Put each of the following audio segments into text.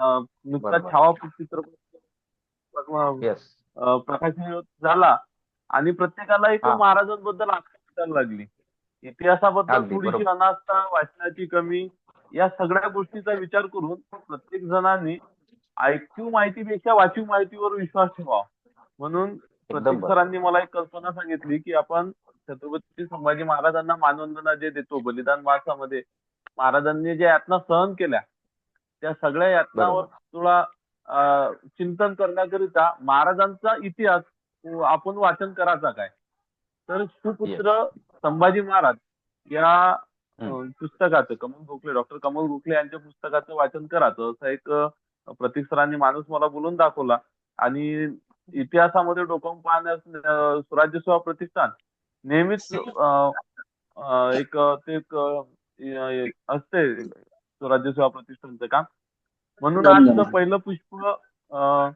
नुकताच. छावा चित्रपट प्रकाशित झाला आणि प्रत्येकाला एक. महाराजांबद्दल वाटायला लागली इतिहासाबद्दल थोडीशी. अनास्था वाचनाची कमी या सगळ्या गोष्टीचा विचार करून प्रत्येक जणांनी ऐकीव माहितीपेक्षा वाचीव माहितीवर विश्वास ठेवावा म्हणून प्रत्येक बरोबर. सरांनी मला एक कल्पना सांगितली की आपण छत्रपती संभाजी महाराजांना मानवंदना जे देतो बलिदान मासामध्ये महाराजांनी ज्या यातना सहन केल्या त्या सगळ्या यातनावर तुला चिंतन करण्याकरिता महाराजांचा इतिहास आपण वाचन करायचा काय? तर सुपुत्र संभाजी महाराज या पुस्तकाचं कमल गोखले डॉक्टर कमल गोखले यांच्या पुस्तकाचं वाचन करायचं. असं एक प्रतीक सरांनी माणूस मला बोलून दाखवला. आणि इतिहासामध्ये डोकावून पाहण्यास अं, स्वराज्य सेवा प्रतिष्ठान नेहमीच एक ते असते. स्वराज्य सेवा प्रतिष्ठानचं काम. म्हणून आजचं पहिलं पुष्प अं,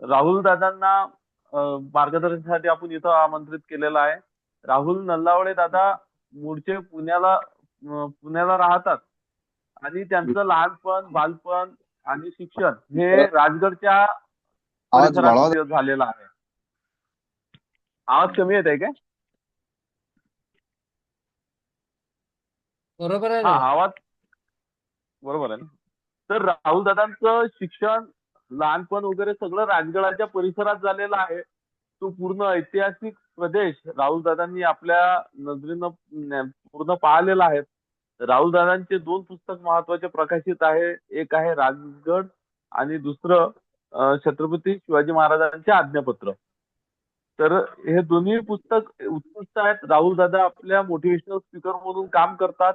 राहुल दादांना मार्गदर्शनासाठी आपण इथं आमंत्रित केलेलं आहे. राहुल नल्लावडे दादा मूळचे पुण्याला पुण्याला राहतात. आणि त्यांचं लहानपण बालपण आणि शिक्षण हे राजगडच्या. परिसरात झालेलं आहे. आवाज कमी येत आहे काय? बरोबर आहे हा आवाज बरोबर आहे तर राहुल दादांचं शिक्षण लहानपण वगैरे सगळं राजगडाच्या परिसरात झालेलं आहे. तो पूर्ण ऐतिहासिक प्रदेश राहुल दादांनी आपल्या नजरेनं पूर्ण पाहिलेला आहे. राहुल दादांचे दोन पुस्तक महत्त्वाचे प्रकाशित आहे. एक आहे राजगड आणि दुसरं छत्रपती शिवाजी महाराजांचे आज्ञापत्र. तर हे दोन्ही पुस्तक उत्कृष्ट आहेत. राहुल दादा आपल्या मोटिवेशनल स्पीकर म्हणून काम करतात.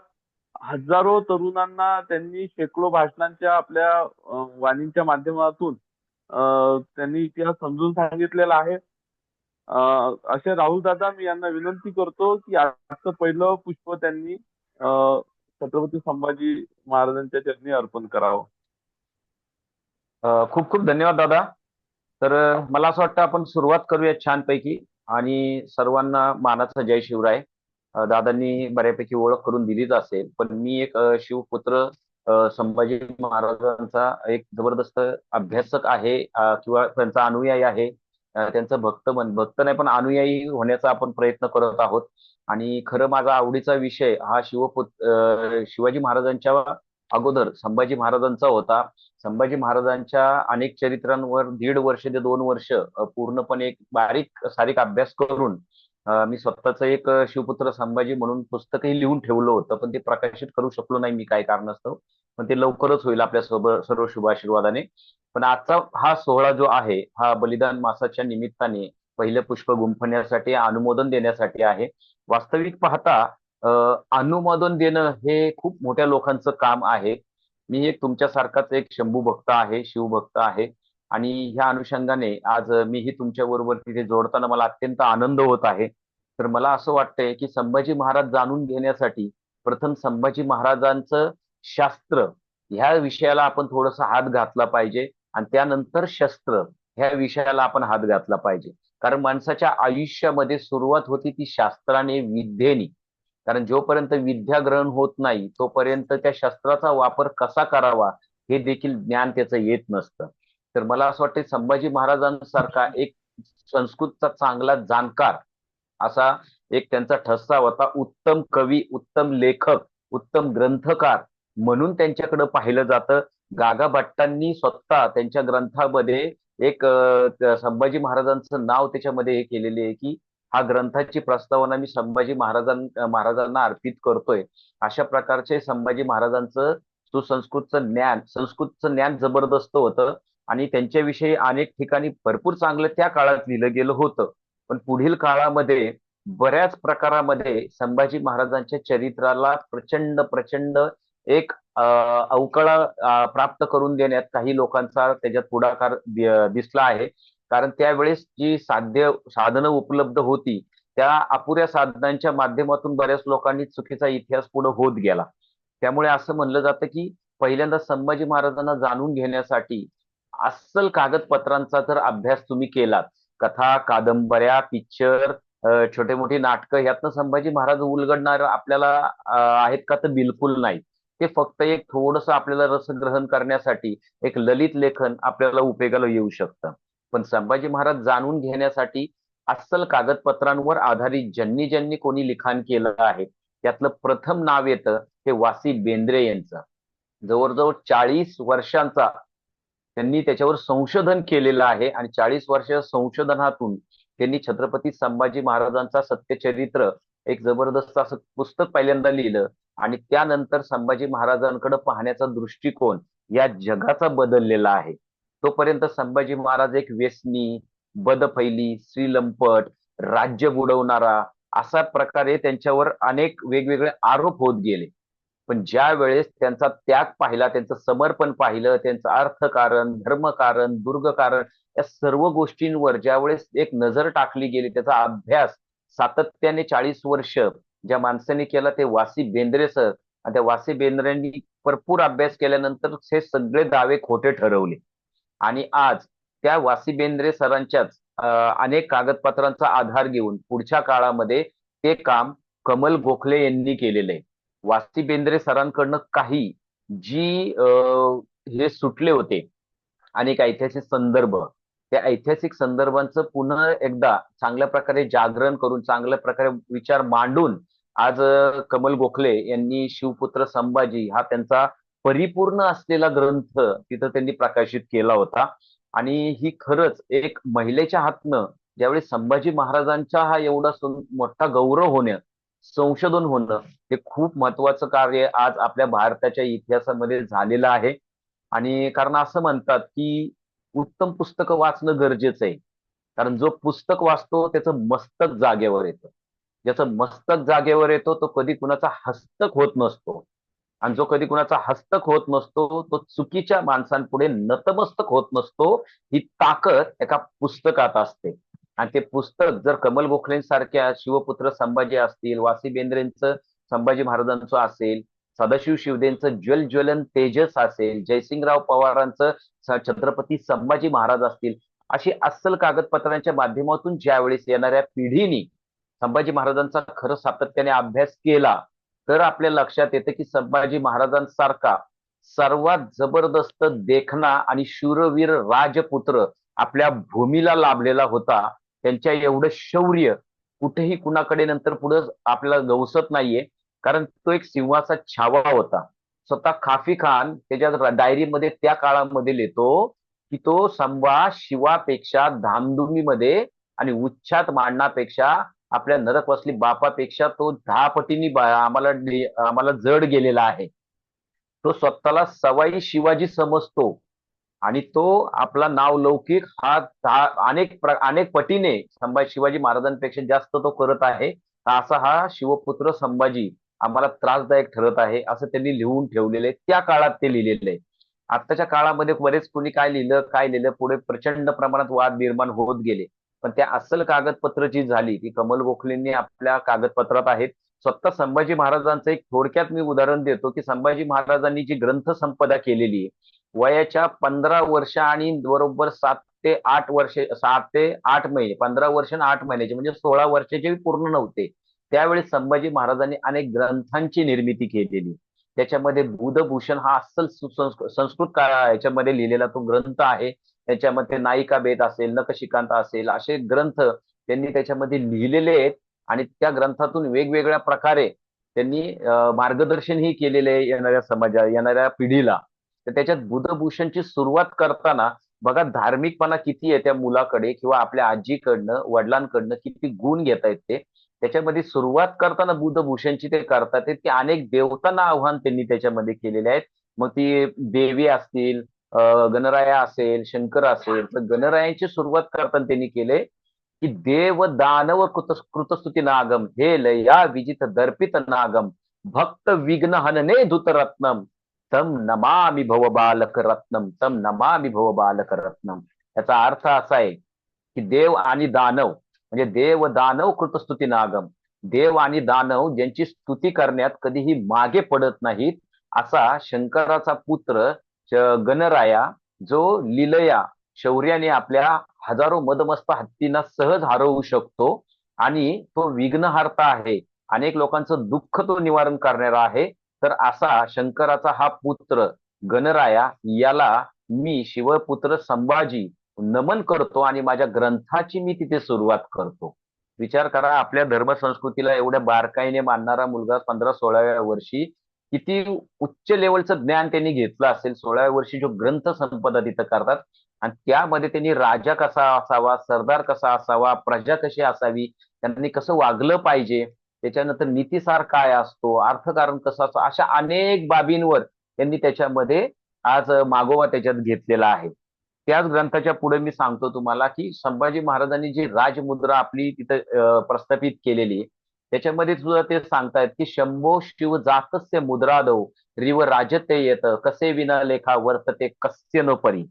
हजारो तरुणांना त्यांनी शेकडो भाषणांच्या आपल्या वाणींच्या माध्यमातून त्यांनी इतिहास समजून सांगितलेला आहे. असे राहुल दादा मी यांना विनंती करतो की आजचं पहिलं पुष्प त्यांनी छत्रपती संभाजी महाराजांच्या चरणी अर्पण करावं. खूप खूप धन्यवाद दादा. तर मला असं वाटतं आपण सुरुवात करूया छानपैकी आणि सर्वांना मानाचा जय शिवराय. दादांनी बऱ्यापैकी ओळख करून दिलीच असेल. पण मी एक शिवपुत्र संभाजी महाराजांचा एक जबरदस्त अभ्यासक आहे किंवा त्यांचा अनुयायी आहे. त्यांचं भक्त म्हण भक्त नाही पण अनुयायी होण्याचा आपण प्रयत्न करत आहोत. आणि खरं माझा आवडीचा विषय हा शिवपुत शिवाजी महाराजांच्या अगोदर संभाजी महाराजांचा होता. संभाजी महाराजांच्या अनेक चरित्रांवर दीड वर्ष ते दोन वर्ष पूर्णपणे एक बारीक सारीक अभ्यास करून मी स्वतःच एक शिवपुत्र संभाजी म्हणून पुस्तकही लिहून ठेवलं होतं पण ते प्रकाशित करू शकलो नाही मी काय कारणास्तव. पण ते लवकरच होईल आपल्यासोबत सर्व शुभ आशीर्वादाने. पण आजचा हा सोहळा जो आहे हा बलिदान मासाच्या निमित्ताने पहिलं पुष्प गुंफण्यासाठी अनुमोदन देण्यासाठी आहे. वास्तविक पाहता अनुमोदन देणं हे खूप मोठ्या लोकांचं काम आहे. मी एक तुमच्यासारखाच एक शंभू भक्त आहे शिवभक्त आहे. आणि ह्या अनुषंगाने आज मीही तुमच्या बरोबर तिथे जोडताना मला अत्यंत आनंद होत आहे. तर मला असं वाटतंय की संभाजी महाराज जाणून घेण्यासाठी प्रथम संभाजी महाराजांचं शास्त्र ह्या विषयाला आपण थोडासा हात घातला पाहिजे आणि त्यानंतर शस्त्र ह्या विषयाला आपण हात घातला पाहिजे. कारण माणसाच्या आयुष्यामध्ये सुरुवात होती ती शास्त्राने विद्येने. कारण जोपर्यंत विद्या ग्रहण होत नाही तोपर्यंत त्या शस्त्राचा वापर कसा करावा हे देखील ज्ञान त्याचं येत नसतं. तर मला असं वाटतं संभाजी महाराजांसारखा एक संस्कृतचा चांगला जाणकार असा एक त्यांचा ठसा होता. उत्तम कवी उत्तम लेखक उत्तम ग्रंथकार म्हणून त्यांच्याकडे पाहिलं जातं. गागा भट्टांनी स्वतः त्यांच्या ग्रंथामध्ये एक संभाजी महाराजांचं नाव त्याच्यामध्ये हे केलेले आहे की हा ग्रंथाची प्रस्तावना मी संभाजी महाराजां महाराजांना अर्पित करतोय. अशा प्रकारचे संभाजी महाराजांचं सुसंस्कृतचं ज्ञान संस्कृतचं ज्ञान जबरदस्त होतं. आणि त्यांच्याविषयी अनेक ठिकाणी भरपूर चांगलं त्या काळात लिहिलं गेलं होतं. पण पुढील काळामध्ये बऱ्याच प्रकारामध्ये संभाजी महाराजांच्या चरित्राला प्रचंड प्रचंड एक अवकळा प्राप्त करून देण्यात काही लोकांचा त्याच्यात पुढाकार दिसला आहे. कारण त्यावेळेस जी साध्य साधनं उपलब्ध होती त्या अपुऱ्या साधनांच्या माध्यमातून बऱ्याच लोकांनी चुकीचा इतिहास पुढे होत गेला. त्यामुळे असं म्हणलं जातं की पहिल्यांदा संभाजी महाराजांना जाणून घेण्यासाठी अस्सल कागदपत्रांचा जर अभ्यास तुम्ही केलात कथा कादंबऱ्या पिक्चर छोटे मोठी नाटकं यातनं संभाजी महाराज उलगडणार आपल्याला आहेत का तर बिलकुल नाही ते फक्त एक थोडस आपल्याला रसग्रहण करण्यासाठी एक ललित लेखन आपल्याला उपयोगाला येऊ शकतं. पण संभाजी महाराज जाणून घेण्यासाठी अस्सल कागदपत्रांवर आधारित ज्यांनी ज्यांनी कोणी लिखाण केलं आहे त्यातलं प्रथम नाव येतं ते वासी बेंद्रे यांचं. जवळजवळ चाळीस वर्षांचा त्यांनी त्याच्यावर संशोधन केलेलं आहे आणि चाळीस वर्ष संशोधनातून त्यांनी छत्रपती संभाजी महाराजांचा सत्यचरित्र एक जबरदस्त असं पुस्तक पहिल्यांदा लिहिलं आणि त्यानंतर संभाजी महाराजांकडे पाहण्याचा दृष्टिकोन या जगाचा बदललेला आहे. तोपर्यंत संभाजी महाराज एक व्यसनी बदफैली श्रीलंपट राज्य बुडवणारा असा प्रकारे त्यांच्यावर अनेक वेगवेगळे आरोप होत गेले. पण ज्या वेळेस त्यांचा त्याग पाहिला त्यांचं समर्पण पाहिलं त्यांचं अर्थकारण धर्मकारण दुर्गकारण या सर्व गोष्टींवर ज्यावेळेस एक नजर टाकली गेली त्याचा अभ्यास सातत्याने चाळीस वर्ष ज्या माणसाने केला ते वासी बेंद्रे सर. आणि त्या वासी बेंद्रेंनी भरपूर अभ्यास केल्यानंतर हे सगळे दावे खोटे ठरवले. आणि आज त्या वासी बेंद्रे सरांच्याच अनेक कागदपत्रांचा आधार घेऊन पुढच्या काळामध्ये ते काम कमल गोखले यांनी केलेलं आहे. वासी बेंद्रे सरांकडनं काही जी अं, हे सुटले होते अनेक ऐतिहासिक संदर्भ त्या ऐतिहासिक संदर्भांचं पुन्हा एकदा चांगल्या प्रकारे जागरण करून चांगल्या प्रकारे विचार मांडून आज कमल गोखले यांनी शिवपुत्र संभाजी हा त्यांचा परिपूर्ण असलेला ग्रंथ तिथं त्यांनी प्रकाशित केला होता. आणि ही खरंच एक महिलेच्या हातनं ज्यावेळी संभाजी महाराजांचा हा एवढा मोठा गौरव होणं संशोधन होणं हे खूप महत्वाचं कार्य आज आपल्या भारताच्या इतिहासामध्ये झालेलं आहे. आणि कारण असं म्हणतात की उत्तम पुस्तकं वाचणं गरजेचं आहे. कारण जो पुस्तक वाचतो त्याचं मस्तक जागेवर येतं. ज्याचं मस्तक जागेवर येतो तो कधी कुणाचा हस्तक होत नसतो. आणि जो कधी कुणाचा हस्तक होत नसतो तो चुकीच्या माणसांपुढे नतमस्तक होत नसतो ही ताकद एका पुस्तकात असते. आणि ते पुस्तक जर कमल गोखलेंसारख्या शिवपुत्र संभाजी असतील वासी बेंद्रेंचं संभाजी महाराजांचं असेल सदाशिव शिवदेंचं ज्वल ज्वलन तेजस असेल जयसिंगराव पवारांचं छत्रपती संभाजी महाराज असतील अशी अस्सल कागदपत्रांच्या माध्यमातून ज्यावेळेस येणाऱ्या पिढीनी संभाजी महाराजांचा खरं सातत्याने अभ्यास केला तर आपल्या लक्षात येतं की संभाजी महाराजांसारखा सर्वात जबरदस्त देखणा आणि शूरवीर राजपुत्र आपल्या भूमीला लाभलेला होता. त्यांच्या एवढं शौर्य कुठेही कुणाकडे नंतर पुढे आपल्याला गवसत नाहीये. कारण तो एक सिंहाचा छावा होता. स्वतः खाफी खान त्याच्या डायरीमध्ये त्या काळामध्ये लिहितो की तो संभा शिवापेक्षा धामधुमीमध्ये आणि उच्छात मांडण्यापेक्षा आपल्या नरकवासली बापापेक्षा तो दहा पटीनी आम्हाला आम्हाला जड गेलेला आहे. तो स्वतःला सवाई शिवाजी समजतो. आणि तो आपला नाव लौकिक हा अनेक अनेक पटीने संभाजी शिवाजी महाराजांपेक्षा जास्त तो करत आहे. असा हा शिवपुत्र संभाजी आम्हाला त्रासदायक ठरत आहे असं त्यांनी लिहून ठेवलेलं आहे. त्या काळात ते लिहिलेलं आहे. आत्ताच्या काळामध्ये बरेच कोणी काय लिहिलं काय लिहिलं पुढे प्रचंड प्रमाणात वाद निर्माण होत गेले. पण त्या अस्सल कागदपत्र जी झाली ती कमल गोखलेंनी आपल्या कागदपत्रात आहेत. स्वतः संभाजी महाराजांचं एक थोडक्यात मी उदाहरण देतो की संभाजी महाराजांनी जी ग्रंथ संपदा केलेली आहे वयाच्या पंधरा वर्ष आणि बरोबर सात ते आठ वर्षे सात ते आठ महिने पंधरा वर्ष आणि आठ महिन्याचे म्हणजे सोळा वर्षाचे पूर्ण नव्हते. त्यावेळी संभाजी महाराजांनी अनेक ग्रंथांची निर्मिती केलेली. त्याच्यामध्ये बुधभूषण हा अस्सल संस्कृत याच्यामध्ये लिहिलेला तो ग्रंथ आहे. त्याच्यामध्ये नायिका बेद असेल नकशिकांत असेल असे ग्रंथ त्यांनी त्याच्यामध्ये लिहिलेले आहेत. आणि त्या ग्रंथातून वेगवेगळ्या प्रकारे त्यांनी मार्गदर्शन मार्गदर्शनही केलेले आहे येणाऱ्या समाजा येणाऱ्या पिढीला. तर त्याच्यात बुधभूषणची सुरुवात करताना बघा धार्मिकपणा किती आहे त्या मुलाकडे किंवा आपल्या आजीकडनं वडिलांकडनं किती गुण घेता येत ते. त्याच्यामध्ये सुरुवात करताना बुधभूषणची ते करतात ते. की अनेक देवतांना आव्हान त्यांनी त्याच्यामध्ये केलेले आहेत. मग ती देवी असतील गणराया असेल शंकर असेल तर गणरायांची सुरुवात करताना त्यांनी केले की देव दानव कृत कृतस्तुती नागम हे लया विजित दर्पित नागम भक्त विघ्न हनने धुतरत्नम तम नमामि भव बालक रत्नम तम नमामि भव बालक रत्नम. याचा अर्थ असा आहे की देव आणि दानव म्हणजे देव दानव कृतस्तुती नागम. देव आणि दानव ज्यांची स्तुती करण्यात कधीही मागे पडत नाहीत असा शंकराचा पुत्र गणराया जो लिलया शौर्याने आपल्या हजारो मदमस्त हत्तींना सहज हरवू शकतो आणि तो विघ्नहर्ता आहे. अनेक लोकांचं दुःख तो निवारण करणारा आहे. तर असा शंकराचा हा पुत्र गणराया याला मी शिवपुत्र संभाजी नमन करतो आणि माझ्या ग्रंथाची मी तिथे सुरुवात करतो. विचार करा आपल्या धर्मसंस्कृतीला एवढ्या बारकाईने मानणारा मुलगा पंधरा सोळाव्या वर्षी किती उच्च लेवलचं ज्ञान त्यांनी घेतलं असेल सोळाव्या वर्षी जो ग्रंथ संपदा तिथं करतात आणि त्यामध्ये त्यांनी राजा कसा असावा सरदार कसा असावा प्रजा कशी असावी त्यांनी कसं वागलं पाहिजे त्याच्यानंतर नीतीसार काय असतो अर्थकारण कसं असतं अशा अनेक बाबींवर त्यांनी त्याच्यामध्ये आज मागोवा त्याच्यात घेतलेला आहे. त्याच ग्रंथाच्या पुढे मी सांगतो तुम्हाला की संभाजी महाराजांनी जी राजमुद्रा आपली तिथं प्रस्थापित केलेली त्याच्यामध्ये सुद्धा ते सांगतायत की शंभो शिव जातस्य मुद्रा दौ रिव राजते येत कसे विना लेखा वर्तते कस्य न परी.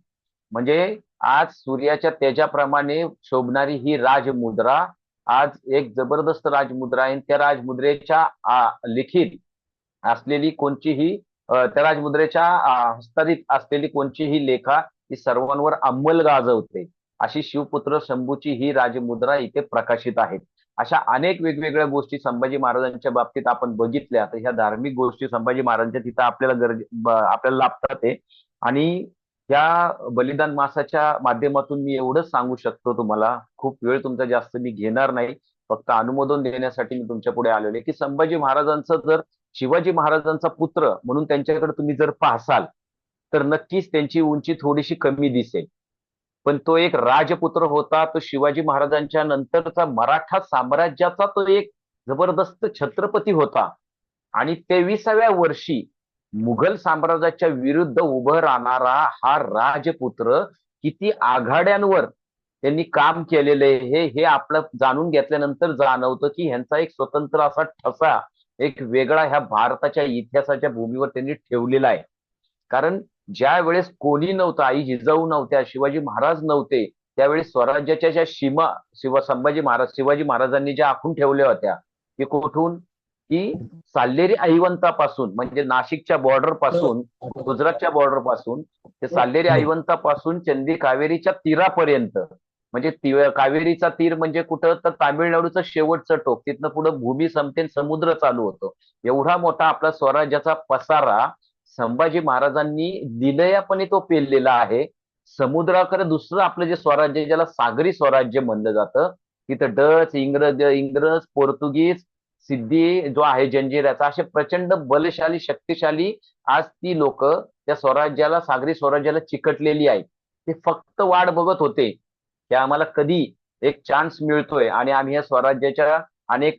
म्हणजे आज सूर्याच्या तेजाप्रमाणे शोभणारी ही राजमुद्रा आज एक जबरदस्त राजमुद्रा आहे. त्या राजमुद्रेच्या लिखित असलेली कोणतीही त्या राजमुद्रेच्या आ, असलेली कोणतीही लेखा ही सर्वांवर अंमल गाजवते. अशी शिवपुत्र शंभूची ही राजमुद्रा इथे प्रकाशित आहे अशा अनेक वेगवेगळ्या गोष्टी संभाजी महाराजांच्या बाबतीत आपण बघितल्या. तर ह्या धार्मिक गोष्टी संभाजी महाराजांच्या तिथं आपल्याला गरजे आपल्याला लाभतात आणि या बलिदान मासाच्या माध्यमातून मी एवढंच सांगू शकतो तुम्हाला. खूप वेळ तुमचा जास्त मी घेणार नाही. फक्त अनुमोदन देण्यासाठी मी तुमच्यापुढे आलेलो आहे. की संभाजी महाराजांचं जर शिवाजी महाराजांचा पुत्र म्हणून त्यांच्याकडे तुम्ही जर पाहसाल तर नक्कीच त्यांची उंची थोडीशी कमी दिसेल. पण तो एक राजपुत्र होता तो शिवाजी महाराजांच्या नंतरचा मराठा साम्राज्याचा तो एक जबरदस्त छत्रपती होता. आणि तेविसाव्या वर्षी मुघल साम्राज्याच्या विरुद्ध उभं राहणारा हा राजपुत्र किती आघाड्यांवर त्यांनी काम केलेलं आहे हे हे आपलं जाणून घेतल्यानंतर जाणवतं की ह्यांचा एक स्वतंत्र असा ठसा एक वेगळा ह्या भारताच्या इतिहासाच्या भूमीवर त्यांनी ठेवलेला आहे. कारण ज्या वेळेस कोणी नव्हतं आई जिजाऊ नव्हत्या शिवाजी महाराज नव्हते त्यावेळेस स्वराज्याच्या ज्या सीमा शिवा संभाजी महाराज शिवाजी महाराजांनी ज्या आखून ठेवल्या होत्या की कुठून? की साल्लेरी ऐवंतापासून म्हणजे नाशिकच्या बॉर्डरपासून गुजरातच्या बॉर्डरपासून ते साल्लेरी ऐवंतापासून चंदी कावेरीच्या तीरापर्यंत. म्हणजे ती- कावेरीचा तीर म्हणजे कुठं? तर तामिळनाडूचं शेवटचं टोक. तिथनं पुढे भूमी संपते समुद्र चालू होतो. एवढा मोठा आपला स्वराज्याचा पसारा संभाजी महाराजांनी दिलयापणे तो पेललेला आहे. समुद्राकडे दुसरं आपलं जे स्वराज्य ज्याला सागरी स्वराज्य म्हणलं जातं तिथं डच इंग्रज इंग्रज पोर्तुगीज सिद्धी जो आहे जंजिराचा असे प्रचंड बलशाली शक्तिशाली आज ती लोक त्या स्वराज्याला सागरी स्वराज्याला चिकटलेली आहेत. ते फक्त वाट बघत होते. की आम्हाला कधी एक चान्स मिळतोय आणि आम्ही या स्वराज्याच्या अनेक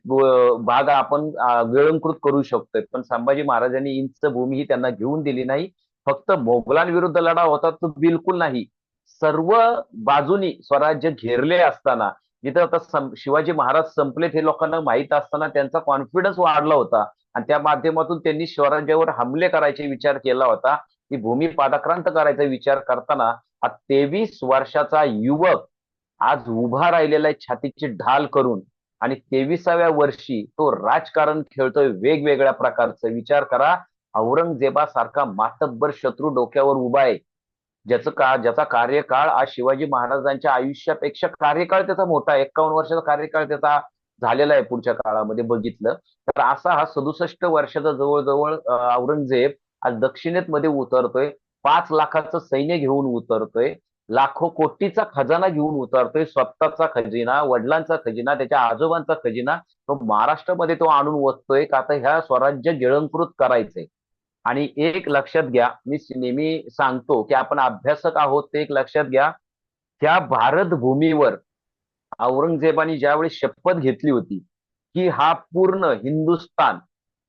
भाग आपण गिळंकृत करू शकतोय. पण संभाजी महाराजांनी इंच भूमी ही त्यांना घेऊन दिली नाही. फक्त मोगलांविरुद्ध लढा होता तो बिलकुल नाही. सर्व बाजूनी स्वराज्य घेरले असताना जिथं आता शिवाजी महाराज संपलेत हे लोकांना माहीत असताना त्यांचा कॉन्फिडन्स वाढला होता. आणि त्या माध्यमातून त्यांनी स्वराज्यावर हमले करायचे विचार केला होता. की भूमी पादाक्रांत करायचा विचार करताना हा तेवीस वर्षाचा युवक आज उभा राहिलेला आहे छातीची ढाल करून. आणि तेविसाव्या वर्षी तो राजकारण खेळतोय वेगवेगळ्या प्रकारचं. विचार करा औरंगजेबासारखा मातब्बर शत्रू डोक्यावर उभा आहे. ज्याचं का ज्याचा कार्यकाळ आज शिवाजी महाराजांच्या आयुष्यापेक्षा कार्यकाळ त्याचा मोठा एक्कावन्न वर्षाचा कार्यकाळ त्याचा झालेला आहे पुढच्या काळामध्ये बघितलं. तर असा हा सदुसष्ट वर्षाचा जवळजवळ औरंगजेब आज दक्षिणेत मध्ये उतरतोय. पाच लाखाचं सैन्य घेऊन उतरतोय. लाखो कोटीचा खजाना घेऊन उतरतोय. स्वतःचा खजिना वडिलांचा खजिना त्याच्या आजोबांचा खजिना तो महाराष्ट्रामध्ये तो आणून ओततोय. का आता ह्या स्वराज्य गिळंकृत करायचंय. आणि एक लक्षात घ्या मी नेहमी सांगतो की आपण अभ्यासक आहोत ते एक लक्षात घ्या. त्या भारत भूमीवर औरंगजेबाने ज्यावेळी शपथ घेतली होती की हा पूर्ण हिंदुस्थान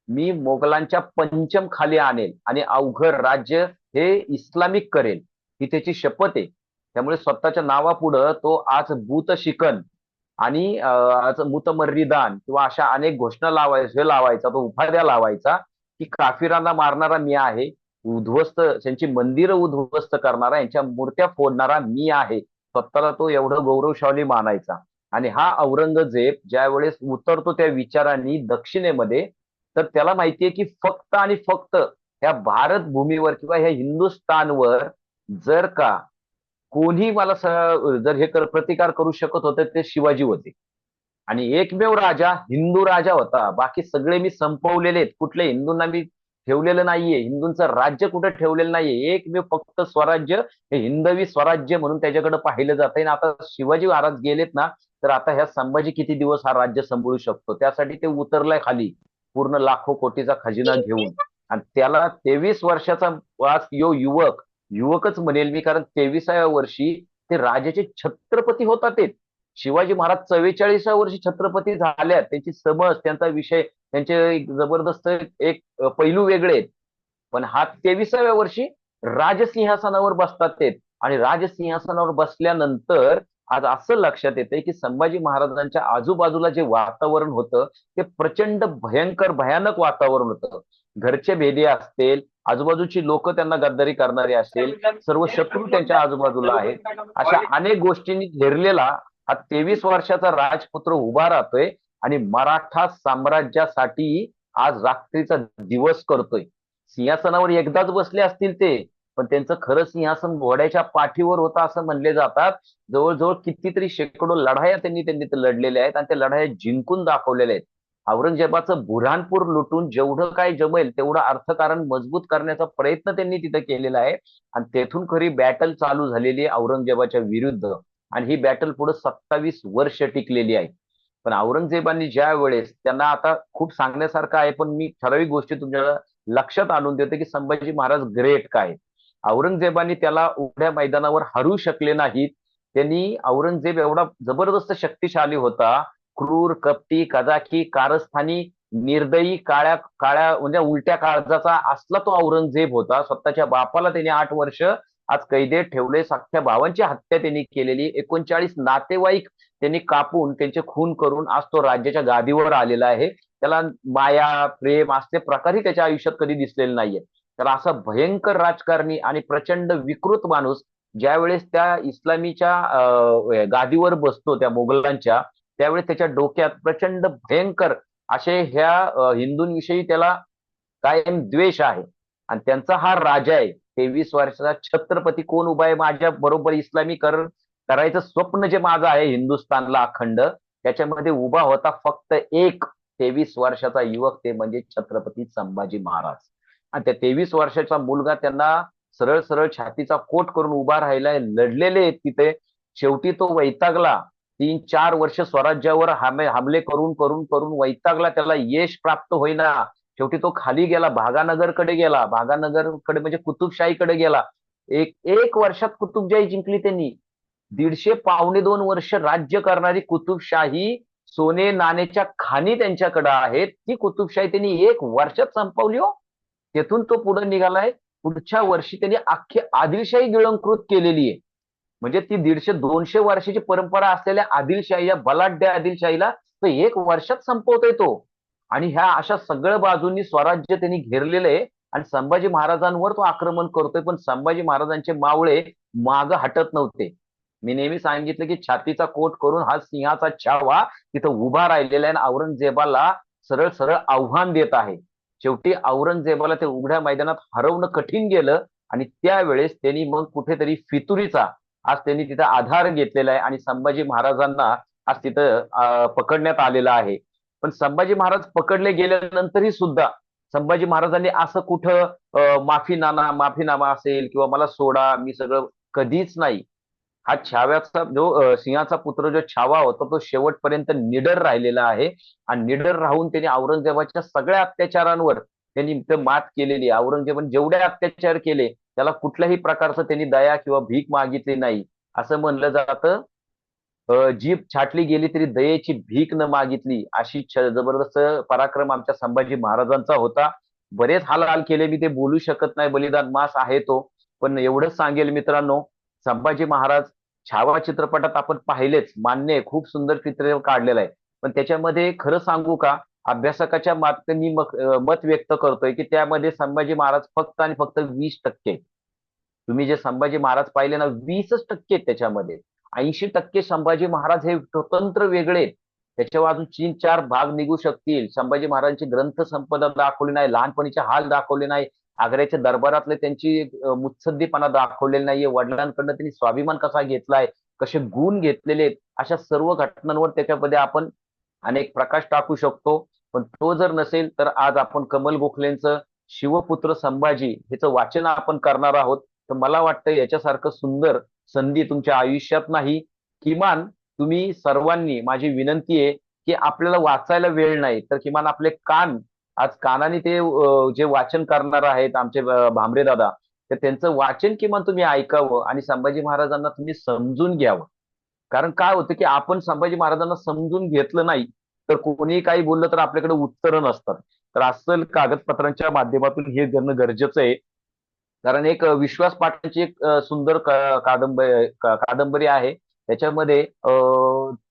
मी मोगलांच्या पंचम खाली आणेल आणि अवघड राज्य हे इस्लामिक करेल ही त्याची शपथ आहे. त्यामुळे स्वतःच्या नावापुढं तो आज भूत शिकन आणि आज मुतमर्रिदान किंवा अशा अनेक घोषणा लावायच्या लावायचा तो उपाध्या लावायचा. की काफिरांना मारणारा मी आहे उद्ध्वस्त त्यांची मंदिरं उद्ध्वस्त करणारा यांच्या मूर्त्या फोडणारा मी आहे. स्वतःला तो एवढं गौरवशाली मानायचा. आणि हा औरंगजेब ज्या वेळेस उतरतो त्या विचारांनी दक्षिणेमध्ये तर त्याला माहितीये की फक्त आणि फक्त ह्या भारत भूमीवर किंवा ह्या हिंदुस्थानवर जर का कोणी मला जर हे कर- प्रतिकार करू शकत होते ते शिवाजी होते. आणि एकमेव राजा हिंदू राजा होता. बाकी सगळे मी संपवलेले आहेत. कुठल्या हिंदूंना मी ठेवलेलं नाहीये. हिंदूंचं राज्य कुठं ठेवलेलं नाहीये. एकमेव फक्त स्वराज्य हे हिंदवी स्वराज्य म्हणून त्याच्याकडे पाहिलं जात आणि आता शिवाजी महाराज गेलेत ना तर आता ह्या संभाजी किती दिवस हा राज्य सांभाळू शकतो? त्यासाठी ते उतरलाय खाली पूर्ण लाखो कोटीचा खजिना घेऊन. आणि त्याला तेवीस वर्षाचा आज यो युवक युवकच म्हणेल मी कारण तेविसाव्या वर्षी ते राजाचे छत्रपती होता ते. शिवाजी महाराज चव्वेचाळीसा वर्षी छत्रपती झाल्या त्यांची समज त्यांचा विषय त्यांचे एक जबरदस्त एक पैलू वेगळे आहेत. पण हा तेविसाव्या वर्षी राजसिंहासनावर बसतात ते. आणि राजसिंहासनावर बसल्यानंतर आज असं लक्षात येतंय की संभाजी महाराजांच्या आजूबाजूला जे वातावरण होतं ते प्रचंड भयंकर भयानक वातावरण होतं. घरचे भेदे असतील आजूबाजूची लोक त्यांना गद्दारी करणारे असतील सर्व शत्रू त्यांच्या आजूबाजूला आहेत. अशा अनेक गोष्टींनी घेरलेला हा तेवीस वर्षाचा राजपुत्र उभा राहतोय आणि मराठा साम्राज्यासाठी आज रात्रीचा दिवस करतोय. सिंहासनावर एकदाच बसले असतील ते पण त्यांचं खरं सिंहासन घोड्याच्या पाठीवर होतं असं म्हणले जातात. जवळजवळ कितीतरी शेकडो लढाया त्यांनी त्यांनी लढलेल्या आहेत आणि त्या लढाया जिंकून दाखवलेल्या आहेत. औरंगजेबाचं बुऱ्हाणपूर लुटून जेवढं काय जमेल तेवढं अर्थकारण मजबूत करण्याचा प्रयत्न त्यांनी तिथं केलेला आहे. आणि तेथून खरी बॅटल चालू झालेली आहे औरंगजेबाच्या विरुद्ध. आणि ही बॅटल पुढे सत्तावीस वर्ष टिकलेली आहे. पण औरंगजेबांनी ज्या वेळेस त्यांना आता खूप सांगण्यासारखं आहे पण मी ठराविक गोष्टी तुमच्या लक्षात आणून देतो की संभाजी महाराज ग्रेट काय औरंगजेबाने त्याला उघड्या मैदानावर हरू शकले नाहीत. त्यांनी औरंगजेब एवढा जबरदस्त शक्तिशाली होता. क्रूर कपटी कजाकी कारस्थानी निर्दयी काळ्या काळ्या म्हणजे उलट्या काळजाचा असला तो औरंगजेब होता. स्वतःच्या बापाला त्याने आठ वर्ष आज कैदेत ठेवले सख्या भावांची हत्या त्यांनी केलेली. एकोणचाळीस नातेवाईक त्यांनी कापून त्यांचे खून करून आज तो राज्याच्या गादीवर आलेला आहे. त्याला माया प्रेम असले प्रकारही त्याच्या आयुष्यात कधी दिसलेले नाहीये. तर असा भयंकर राजकारणी आणि प्रचंड विकृत माणूस ज्यावेळेस त्या इस्लामीच्या गादीवर बसतो त्या मोगलांच्या त्यावेळेस त्याच्या डोक्यात प्रचंड भयंकर असे ह्या हिंदूंविषयी त्याला कायम द्वेष आहे. आणि त्यांचा हा राजा आहे. तेवीस वर्षाचा छत्रपती कोण उभा आहे? माझ्या बरोबर इस्लामीकरण करायचं स्वप्न जे माझं आहे हिंदुस्थानला अखंड त्याच्यामध्ये उभा होता फक्त एक तेवीस वर्षाचा युवक ते म्हणजे छत्रपती संभाजी महाराज. आणि त्या तेवीस वर्षाचा मुलगा त्यांना सरळ सरळ छातीचा कोट करून उभा राहिलाय लढलेले आहेत तिथे. शेवटी तो वैतागला. तीन चार वर्ष स्वराज्यावर हमले करून करून करून वैतागला. त्याला यश प्राप्त होईना. शेवटी तो खाली गेला भागानगरकडे गेला भागानगरकडे म्हणजे कुतुबशाहीकडे गेला. एक एक वर्षात कुतुबशाही जिंकली त्यांनी. दीडशे पावणे दोन वर्ष राज्य करणारी कुतुबशाही सोने नाणेच्या खाणी त्यांच्याकडे आहेत ती कुतुबशाही त्यांनी एक वर्षात संपवली हो. तेथून तो पुढे निघालाय पुढच्या वर्षी त्यांनी अख्खी आदिलशाही गिळंकृत केलेली आहे. म्हणजे ती दीडशे दोनशे वर्षाची परंपरा असलेल्या आदिलशाही या बलाढ्य आदिलशाहीला तो एक वर्षात संपवतोय तो. आणि ह्या अशा सगळ्या बाजूंनी स्वराज्य त्यांनी घेरलेलं आहे आणि संभाजी महाराजांवर तो आक्रमण करतोय पण संभाजी महाराजांचे मावळे माग हटत नव्हते. मी नेहमी सांगितलं की छातीचा कोट करून हा सिंहाचा छावा तिथं उभा राहिलेला आहे आणि औरंगजेबाला सरळ सरळ आव्हान देत आहे. शेवटी औरंगजेबाला ते उघड्या मैदानात हरवणं कठीण गेलं आणि त्यावेळेस त्यांनी मग कुठेतरी फितुरीचा आज त्यांनी तिथं आधार घेतलेला आहे आणि संभाजी महाराजांना आज तिथं पकडण्यात आलेला आहे. पण संभाजी महाराज पकडले गेल्यानंतरही सुद्धा संभाजी महाराजांनी असं कुठं माफीनामा माफीनामा असेल किंवा मला सोडा मी सगळं कधीच नाही. हा छाव्याचा जो सिंहाचा पुत्र जो छावा होता तो शेवटपर्यंत निडर राहिलेला आहे. आणि निडर राहून त्यांनी औरंगजेबाच्या सगळ्या अत्याचारांवर त्यांनी मात केलेली औरंगजेबाने जेवढे अत्याचार केले त्याला कुठल्याही प्रकारचं त्यांनी दया किंवा भीक मागितली नाही. असं म्हणलं जातं. जीभ छाटली गेली तरी दयेची भीक न मागितली अशी जबरदस्त पराक्रम आमच्या संभाजी महाराजांचा होता. बरेच हाल हाल केले मी ते बोलू शकत नाही. बलिदान मास आहे तो. पण एवढंच सांगेल मित्रांनो संभाजी महाराज छावा चित्रपटात आपण पाहिलेच. मान्य खूप सुंदर चित्र काढलेलं आहे. पण त्याच्यामध्ये खरं सांगू का? अभ्यासकाच्या मात मी मत व्यक्त करतोय की त्यामध्ये संभाजी महाराज फक्त आणि फक्त वीस टक्के तुम्ही जे संभाजी महाराज पाहिले ना वीसच टक्के त्याच्यामध्ये. ऐंशी टक्के संभाजी महाराज हे स्वतंत्र वेगळे त्याच्यावर अजून तीन चार भाग निघू शकतील. संभाजी महाराजांची ग्रंथ संपदा दाखवली नाही लहानपणीचे हाल दाखवले नाही आग्र्याच्या दरबारातले त्यांची मुत्सद्दीपणा दाखवलेला नाहीये. वडिलांकडनं त्यांनी स्वाभिमान कसा घेतलाय कसे गुण घेतलेले अशा सर्व घटनांवर त्याच्यामध्ये आपण अनेक प्रकाश टाकू शकतो. पण तो जर नसेल तर आज आपण कमल गोखलेंचं शिवपुत्र संभाजी ह्याचं वाचन आपण करणार आहोत. तर मला वाटतं याच्यासारखं सुंदर संधी तुमच्या आयुष्यात नाही. किमान तुम्ही सर्वांनी माझी विनंती आहे की आपल्याला वाचायला वेळ नाही तर किमान आपले कान आज कानाने ते जे वाचन करणार आहेत आमचे भांबरे दादा तर त्यांचं वाचन किमान तुम्ही ऐकावं आणि संभाजी महाराजांना तुम्ही समजून घ्यावं. कारण काय होतं की आपण संभाजी महाराजांना समजून घेतलं नाही तर कोणी काही बोललं तर आपल्याकडे उत्तरं नसतात. तर असं कागदपत्रांच्या माध्यमातून हे करणं गरजेचं आहे. कारण एक विश्वास पाटणची एक सुंदर कादंबरी कादंबरी आहे. त्याच्यामध्ये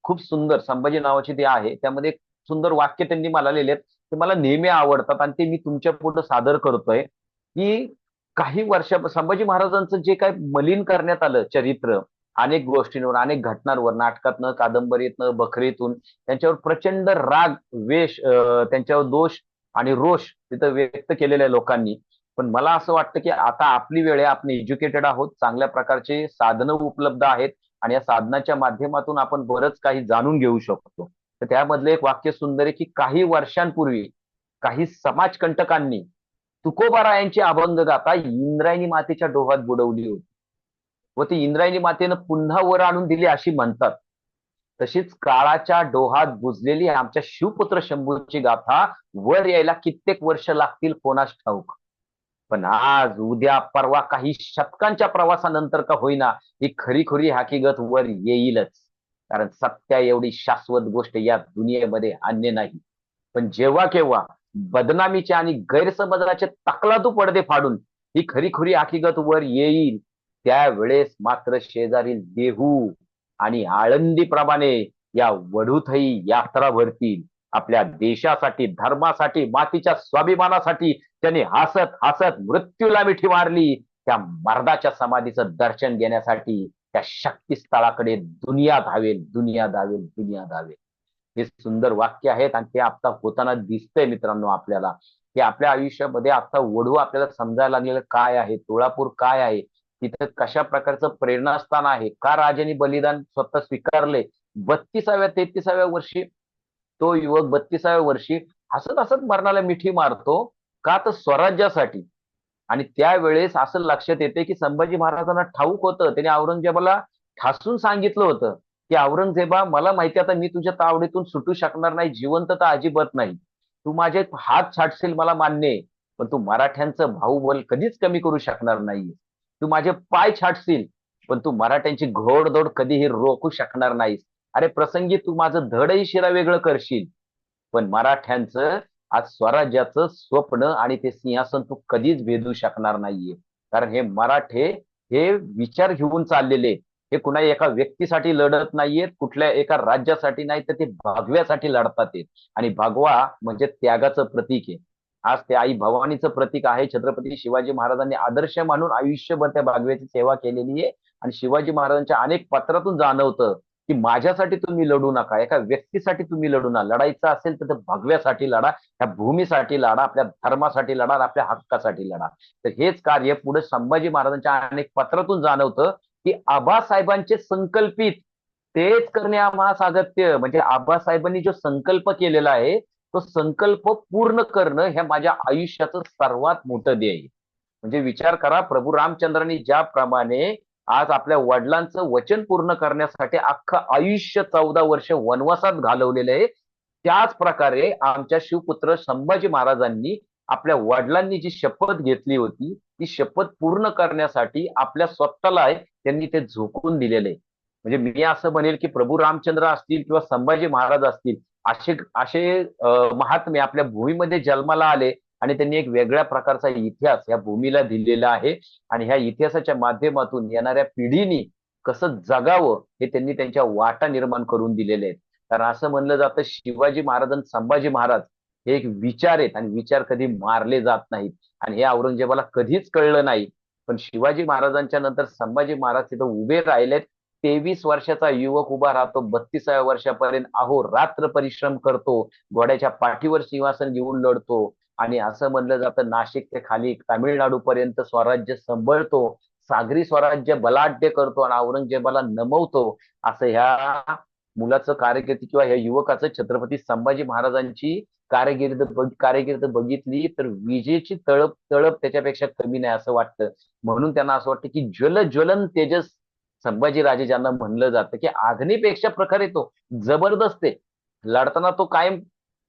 खूप सुंदर संभाजी नावाची ती आहे. त्यामध्ये सुंदर वाक्य त्यांनी मला लिहिले ते मला नेहमी आवडतात आणि ते मी तुमच्यापुढे सादर करतोय. की काही वर्षा संभाजी महाराजांचं जे काय मलिन करण्यात आलं चरित्र अनेक गोष्टींवर अनेक घटनांवर नाटकातनं कादंबरीतनं बखरीतून त्यांच्यावर प्रचंड राग वेश त्यांच्यावर दोष आणि रोष तिथं व्यक्त केलेल्या लोकांनी. पण मला असं वाटतं की आता आपली वेळ आहे आपण एज्युकेटेड आहोत चांगल्या प्रकारचे साधनं उपलब्ध आहेत आणि या साधनाच्या माध्यमातून आपण बरंच काही जाणून घेऊ शकतो. तर त्यामधलं एक वाक्य सुंदर आहे की काही वर्षांपूर्वी काही समाजकंटकांनी तुकोबारायांची अभंग गाथा इंद्रायणी मातेच्या डोहात बुडवली होती. व ती इंद्रायणी मातेनं पुन्हा वर आणून दिली अशी म्हणतात. तशीच काळाच्या डोहात बुजलेली आमच्या शिवपुत्र शंभूची गाथा वर यायला कित्येक वर्ष लागतील कोणास ठाऊक. पण आज उद्या परवा काही शतकांच्या प्रवासानंतर का होईना ही खरी खरी हकीकत वर येईलच. कारण सत्या एवढी शाश्वत गोष्ट या दुनियेमध्ये अन्य नाही. पण जेव्हा केव्हा बदनामीचे आणि गैरसमजाचे तकलादू पडदे फाडून ही खरी खरी हकीकत वर येईल त्यावेळेस मात्र शेजारील देहू आणि आळंदीप्रमाणे या वढूतही यात्रा भरतील. आपल्या देशासाठी धर्मासाठी मातीच्या स्वाभिमानासाठी त्यांनी हसत हसत मृत्यूला मिठी मारली. त्या मर्दाच्या समाधीचं दर्शन घेण्यासाठी त्या शक्तीस्थळाकडे दुनिया धावेल दुनिया धावेल दुनिया धावेल. हे सुंदर वाक्य आहेत आणि ते आता होताना दिसतंय मित्रांनो आपल्याला. की आपल्या आयुष्यामध्ये आता वढू आपल्याला समजायला लागलेलं काय आहे तुळापूर काय आहे तिथं कशा प्रकारचं प्रेरणास्थान आहे का राजाने बलिदान स्वतः स्वीकारले? बत्तीसाव्या तेहतीसाव्या वर्षी तो युवक बत्तीसाव्या वर्षी हसत हसत मरणाला मिठी मारतो का तर स्वराज्यासाठी. आणि त्यावेळेस असं लक्षात येते की संभाजी महाराजांना ठाऊक होतं. त्याने औरंगजेबाला ठासून सांगितलं होतं की औरंगजेबा मला माहिती आता मी तुझ्या तावडीतून सुटू शकणार नाही जिवंत तर अजिबात नाही. तू माझे हात छाटशील मला मान्य पण तू मराठ्यांचं भाऊबल कधीच कमी करू शकणार नाही. तू माझे पाय छाटशील पण तू मराठ्यांची घोडदोड कधीही रोखू शकणार नाहीस. अरे प्रसंगी तू माझं धडही शिरा वेगळं करशील. पण मराठ्यांचं आज स्वराज्याचं स्वप्न आणि ते सिंहासन तू कधीच भेदू शकणार नाहीये. कारण हे मराठे हे विचार घेऊन चाललेले. हे कुणा एका व्यक्तीसाठी लढत नाहीयेत कुठल्या एका राज्यासाठी नाही तर ते भागव्यासाठी लढतात आणि भागवा म्हणजे त्यागाचं प्रतीक आहे. आज ते आई भवानीचं प्रतीक आहे छत्रपती शिवाजी महाराजांनी आदर्श मानून आयुष्यभर त्या भागव्याची सेवा केलेली आहे. आणि शिवाजी महाराजांच्या अनेक पत्रातून जाणवतं. की माझ्यासाठी तुम्ही लढू नका एका व्यक्तीसाठी तुम्ही लढू नका. लढायचं असेल तर भगव्यासाठी लढा ह्या भूमीसाठी लढा आपल्या धर्मासाठी लढा आपल्या हक्कासाठी लढा. तर हेच कार्य पुढे संभाजी महाराजांच्या अनेक पत्रातून जाणवतं की आबासाहेबांचे संकल्पित तेच करणे आम्हास सागत्य म्हणजे आबासाहेबांनी जो संकल्प केलेला आहे तो संकल्प पूर्ण करणं हे माझ्या आयुष्याचं सर्वात मोठं ध्येय. म्हणजे विचार करा प्रभू रामचंद्रांनी ज्याप्रमाणे आज आपल्या वडिलांचं वचन पूर्ण करण्यासाठी अख्खं आयुष्य चौदा वर्ष वनवासात घालवलेलं आहे. त्याच प्रकारे आमच्या शिवपुत्र संभाजी महाराजांनी आपल्या वडिलांनी जी शपथ घेतली होती ती शपथ पूर्ण करण्यासाठी आपल्या स्वतःला त्यांनी ते झोकून दिलेले म्हणजे मी असं म्हणेल की प्रभू रामचंद्र असतील किंवा संभाजी महाराज असतील असे असे महात्मे आपल्या भूमीमध्ये जन्माला आले आणि त्यांनी एक वेगळ्या प्रकारचा इतिहास या भूमीला दिलेला आहे. आणि ह्या इतिहासाच्या माध्यमातून येणाऱ्या पिढीनी कसं जगावं हे त्यांनी त्यांच्या वाटा निर्माण करून दिलेले आहेत. कारण असं म्हणलं जातं शिवाजी महाराज आणि संभाजी महाराज हे एक विचार आहेत आणि विचार कधी मारले जात नाहीत. आणि हे औरंगजेबाला कधीच कळलं नाही. पण शिवाजी महाराजांच्या नंतर संभाजी महाराज तिथं उभे राहिलेत. तेवीस वर्षाचा युवक उभा राहतो बत्तीसाव्या वर्षापर्यंत अहो रात्र परिश्रम करतो घोड्याच्या पाठीवर सिंहासन घेऊन लढतो. आणि असं म्हणलं जातं नाशिक ते खाली तामिळनाडू पर्यंत स्वराज्य संभळतो सागरी स्वराज्य बलाढ्य करतो आणि औरंगजेबाला नमवतो असं ह्या मुलाचं कार्यकिर्दी किंवा ह्या युवकाचं छत्रपती संभाजी महाराजांची कारकीर्द बघ- कारकीर्द बघितली तर विजेची तळप तळप त्याच्यापेक्षा कमी नाही असं वाटतं. म्हणून त्यांना असं वाटतं की ज्वल ज्वलन तेजस संभाजीराजे ज्यांना म्हणलं जातं की अग्नीपेक्षा प्रकारे तो जबरदस्त आहे. लढताना तो कायम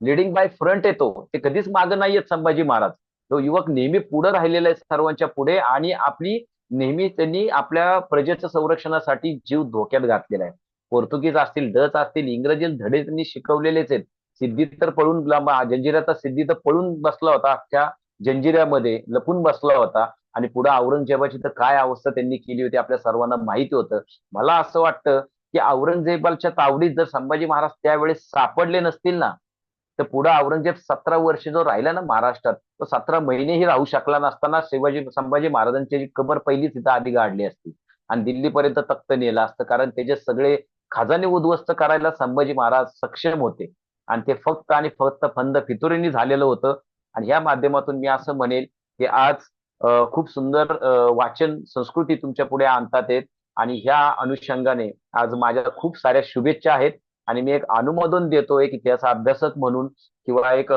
लिडिंग बाय फ्रंट येतो. ते कधीच मागं नाही येत संभाजी महाराज. तो युवक नेहमी पुढे राहिलेला आहे सर्वांच्या पुढे आणि आपली नेहमी त्यांनी आपल्या प्रजेच्या संरक्षणासाठी जीव धोक्यात घातलेला आहे. पोर्तुगीज असतील डच असतील इंग्रजी धडे त्यांनी शिकवलेलेच आहेत. सिद्धी तर पळून जंजिराचा जंजिऱ्याचा सिद्धी तर पळून बसला होता. अख्ख्या जंजिऱ्यामध्ये लपून बसला होता आणि पुढे औरंगजेबाची तर काय अवस्था त्यांनी केली होती आपल्या सर्वांना माहिती होतं. मला असं वाटतं की औरंगजेबाच्या तावडीत जर संभाजी महाराज त्यावेळेस सापडले नसतील ना तर पुढे औरंगजेब सतरा वर्ष जो राहिला ना महाराष्ट्रात तो सतरा महिनेही राहू शकला नसताना शिवाजी संभाजी महाराजांची जी कबर पहिली तिथं आधी गाडली असती. आणि दिल्लीपर्यंत तख्त नेलं असतं. कारण त्याचे सगळे खजाने उद्ध्वस्त करायला संभाजी महाराज सक्षम होते. आणि ते फक्त आणि फक्त फंद फितुरींनी झालेलं होतं. आणि ह्या माध्यमातून मी असं म्हणेल की आज खूप सुंदर वाचन संस्कृती तुमच्यापुढे आणतात आहेत. आणि ह्या अनुषंगाने आज माझ्या खूप साऱ्या शुभेच्छा आहेत. आणि मी एक अनुमोदन देतो एक इतिहास अभ्यासक म्हणून किंवा एक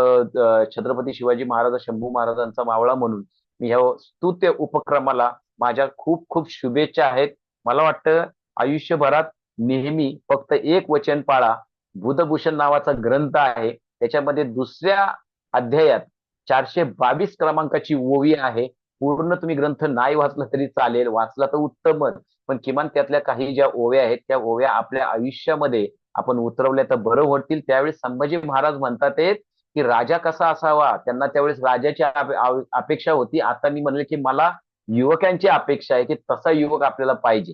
छत्रपती शिवाजी महाराज शंभू महाराजांचा मावळा म्हणून मी ह्या स्तुत्य उपक्रमाला माझ्या खूप खूप शुभेच्छा आहेत. मला वाटतं आयुष्यभरात नेहमी फक्त एक वचन पाळा बुधभूषण नावाचा ग्रंथ आहे. त्याच्यामध्ये दुसऱ्या अध्यायात चारशे बावीस क्रमांकाची ओवी आहे. पूर्ण तुम्ही ग्रंथ नाही वाचला तरी चालेल. वाचला तर उत्तमच. पण किमान त्यातल्या काही ज्या ओव्या आहेत त्या ओव्या आपल्या आयुष्यामध्ये आपण उतरवल्या तर बरं होतील. त्यावेळेस संभाजी महाराज म्हणतात की राजा कसा असावा? त्यांना त्यावेळेस राजाची अपेक्षा होती. आता मी म्हणले की मला युवकांची अपेक्षा आहे की तसा युवक आपल्याला पाहिजे.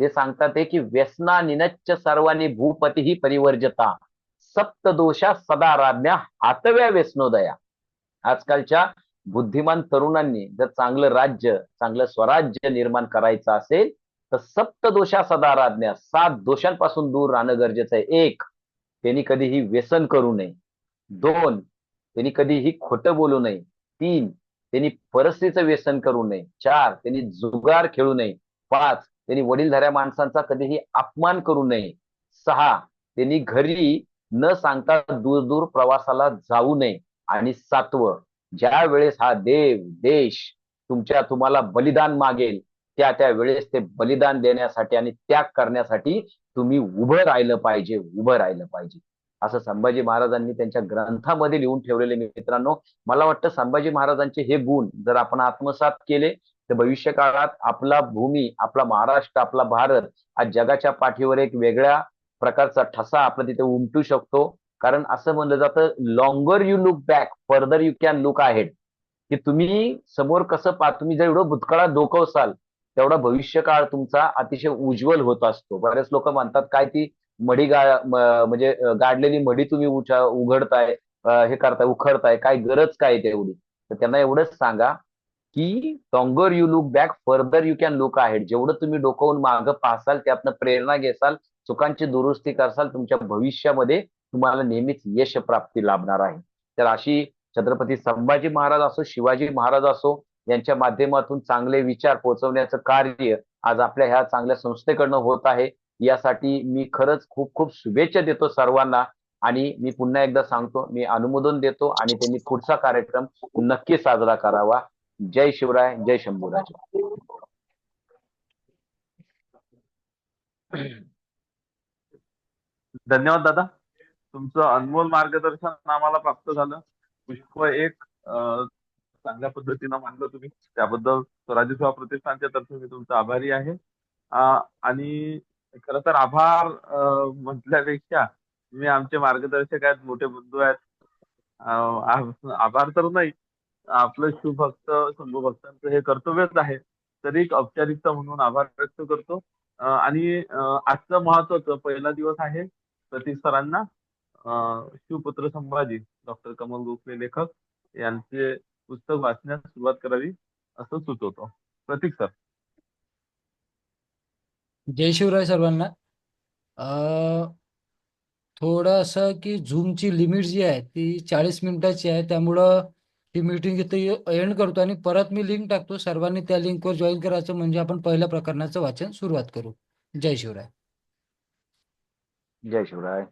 ते सांगतात की व्यसना निनच्च सर्वांनी भूपती ही परिवर्जता. सप्तदोषा सदा राज्ञा हातव्या व्यसनोदया. आजकालच्या बुद्धिमान तरुणांनी जर चांगलं राज्य चांगलं स्वराज्य निर्माण करायचं असेल तर सप्तदोषा सदा राज्ञा सात दोषांपासून दूर राहणं गरजेचं आहे. एक त्यांनी कधीही व्यसन करू नये. दोन त्यांनी कधीही खोटं बोलू नये. तीन त्यांनी परस्त्रीचं व्यसन करू नये. चार त्यांनी जुगार खेळू नये. पाच त्यांनी वडीलधाऱ्या माणसांचा कधीही अपमान करू नये. सहा त्यांनी घरी न सांगता दूर दूर प्रवासाला जाऊ नये. आणि सातवं ज्या वेळेस हा देव देश तुमच्या तुम्हाला बलिदान मागेल त्या त्या वेळेस ते बलिदान देण्यासाठी आणि त्याग करण्यासाठी तुम्ही उभं राहिलं पाहिजे उभं राहिलं पाहिजे. असं संभाजी महाराजांनी त्यांच्या ग्रंथामध्ये लिहून ठेवलेले मित्रांनो मला वाटतं संभाजी महाराजांचे हे गुण जर आपण आत्मसात केले तर भविष्य काळात आपला भूमी आपला महाराष्ट्र आपला भारत आज जगाच्या पाठीवर एक वेगळ्या प्रकारचा ठसा आपला तिथे उमटू शकतो. कारण असं म्हणलं जातं longer you look back further you can look ahead की तुम्ही समोर कसं पा तुम्ही जर एवढं भूतकाळात डोकवसाल तेवढा भविष्यकाळ तुमचा अतिशय उज्ज्वल होत असतो. बरेच लोक म्हणतात काय ती मडी गा म्हणजे गाडलेली मडी तुम्ही उठा उघडताय हे करताय उखडताय काय गरज काय तेवढी? तर त्यांना एवढंच सांगा की longer you look back further you can look ahead जेवढं तुम्ही डोकवून मागं पाहसाल त्यातनं प्रेरणा घेसाल चुकांची दुरुस्ती करसाल तुमच्या भविष्यामध्ये तुम्हाला नेहमीच यश प्राप्ती लाभणार आहे. तर अशी छत्रपती संभाजी महाराज असो शिवाजी महाराज असो यांच्या माध्यमातून चांगले विचार पोहोचवण्याचं कार्य आज आपल्या ह्या चांगल्या संस्थेकडनं होत आहे. यासाठी मी खरंच खूप खूप शुभेच्छा देतो सर्वांना आणि मी पुन्हा एकदा सांगतो मी अनुमोदन देतो आणि त्यांनी पुढचा कार्यक्रम नक्की साजरा करावा. जय शिवराय जय शंभूराज. धन्यवाद दादा. तुमचं अनमोल मार्गदर्शन आम्हाला प्राप्त झालं. पुष्प एक अं, चांगल्या पद्धतीनं मांडलं तुम्ही. त्याबद्दल स्वराज्य सेवा प्रतिष्ठानच्या तर्फे मी तुमचा आभारी आहे. आणि खरं तर आभार म्हटल्यापेक्षा मी आमचे मार्गदर्शक आहेत मोठे बंधू आहेत. आभार तर नाही. आपलं शिवभक्त शंभू भक्तांचं हे कर्तव्यच आहे. तरी एक औपचारिकता म्हणून आभार व्यक्त करतो. आणि आजचं महत्वाचं पहिला दिवस आहे प्रतिसरांना शिवपुत्र संभाजी डॉक्टर कमल गोखले लेखक यांचे पुस्तक वाचण्यास सुरुवात करावी असं सुचवतो. प्रतीक सर जय शिवराय सर्वांना. अ, थोडं असं की झूमची लिमिट जी आहे ती चाळीस मिनिटाची आहे त्यामुळं ही मीटिंग इथे एंड करतो आणि परत मी लिंक टाकतो. सर्वांनी त्या लिंकवर जॉईन करायचं म्हणजे आपण पहिल्या प्रकरणाचं वाचन सुरुवात करू. जय शिवराय. जय शिवराय.